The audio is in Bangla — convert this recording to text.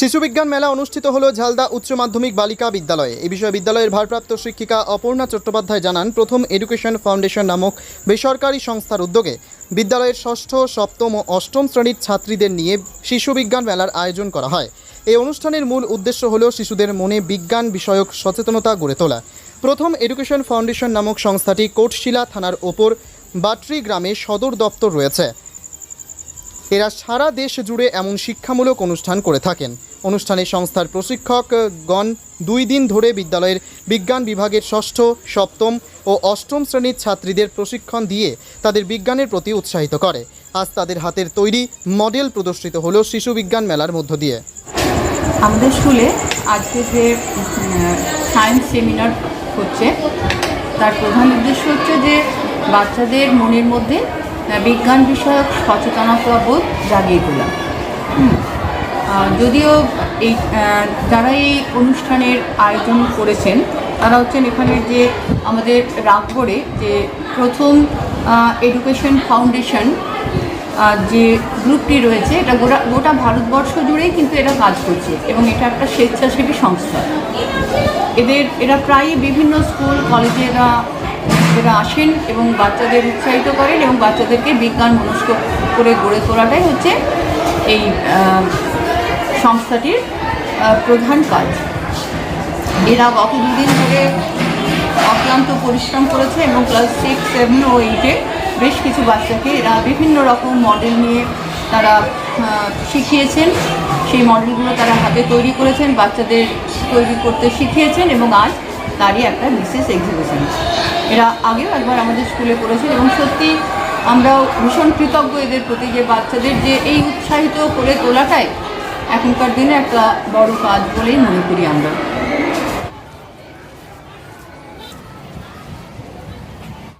শিশু বিজ্ঞান মেলা অনুষ্ঠিত হলো ঝালদা উচ্চ মাধ্যমিক বালিকা বিদ্যালয়ে। এ বিষয়ে বিদ্যালয়ের ভারপ্রাপ্ত শিক্ষিকা অপর্ণা চট্টোপাধ্যায় জানান, প্রথম এডুকেশন ফাউন্ডেশন নামক বেসরকারি সংস্থার উদ্যোগে বিদ্যালয়ের ষষ্ঠ, সপ্তম ও অষ্টম শ্রেণির ছাত্রীদের নিয়ে শিশু বিজ্ঞান মেলার আয়োজন করা হয়। এই অনুষ্ঠানের মূল উদ্দেশ্য হল শিশুদের মনে বিজ্ঞান বিষয়ক সচেতনতা গড়ে তোলা। প্রথম এডুকেশন ফাউন্ডেশন নামক সংস্থাটি কোটশিলা থানার ওপর বাটরি গ্রামে সদর দপ্তর রয়েছে। এরা সারা দেশ জুড়ে এমন শিক্ষামূলক অনুষ্ঠান করে থাকেন। অনুষ্ঠানে সংস্থার প্রশিক্ষকগণ দুই দিন ধরে বিদ্যালয়ের বিজ্ঞান বিভাগের ষষ্ঠ, সপ্তম ও অষ্টম শ্রেণির ছাত্রীদের প্রশিক্ষণ দিয়ে তাদের বিজ্ঞানের প্রতি উৎসাহিত করে। আজ তাদের হাতের তৈরি মডেল প্রদর্শিত হলো শিশু বিজ্ঞান মেলার মধ্য দিয়ে। আমাদের স্কুলে আজকে যে সায়েন্স সেমিনার হচ্ছে, তার প্রধান উদ্দেশ্য হচ্ছে যে বাচ্চাদের মনের মধ্যে বিজ্ঞান বিষয়ক সচেতনতা বোধ জাগিয়ে তোলা। যদিও এই যারা এই অনুষ্ঠানের আয়োজন করেছেন, তারা হচ্ছেন এখানের যে আমাদের রাগপুরে যে প্রথম এডুকেশন ফাউন্ডেশন যে গ্রুপটি রয়েছে, এটা গোটা গোটা ভারতবর্ষ জুড়েই কিন্তু এরা কাজ করছে এবং এটা একটা স্বেচ্ছাসেবী সংস্থা এদের, এরা প্রায়ই বিভিন্ন স্কুল, কলেজে এরা এরা আসেন এবং বাচ্চাদের উৎসাহিত করেন এবং বাচ্চাদেরকে বিজ্ঞান মনস্ক করে গড়ে তোলাটাই হচ্ছে এই সংস্থাটির প্রধান কাজ। এরা গত দুদিন ধরে অক্লান্ত পরিশ্রম করেছে এবং ক্লাস সিক্স, সেভেন ও এইটে বেশ কিছু বাচ্চাকে এরা বিভিন্ন রকম মডেল নিয়ে তারা শিখিয়েছেন। সেই মডেলগুলো তারা হাতে তৈরি করেছেন। বাচ্চাদের তৈরি করতে শিখিয়েছেন এবং আজ তারই একটা বিশেষ এক্সিবিশন এরা আগেও একবার আমাদের স্কুলে করেছেন এবং সত্যি আমরাও ভীষণ কৃতজ্ঞ এদের প্রতি যে বাচ্চাদের যে এই উৎসাহিত করে তোলাটাই এখনকার দিনে একটা বড় কাজ বলেই মনে করি আমরা।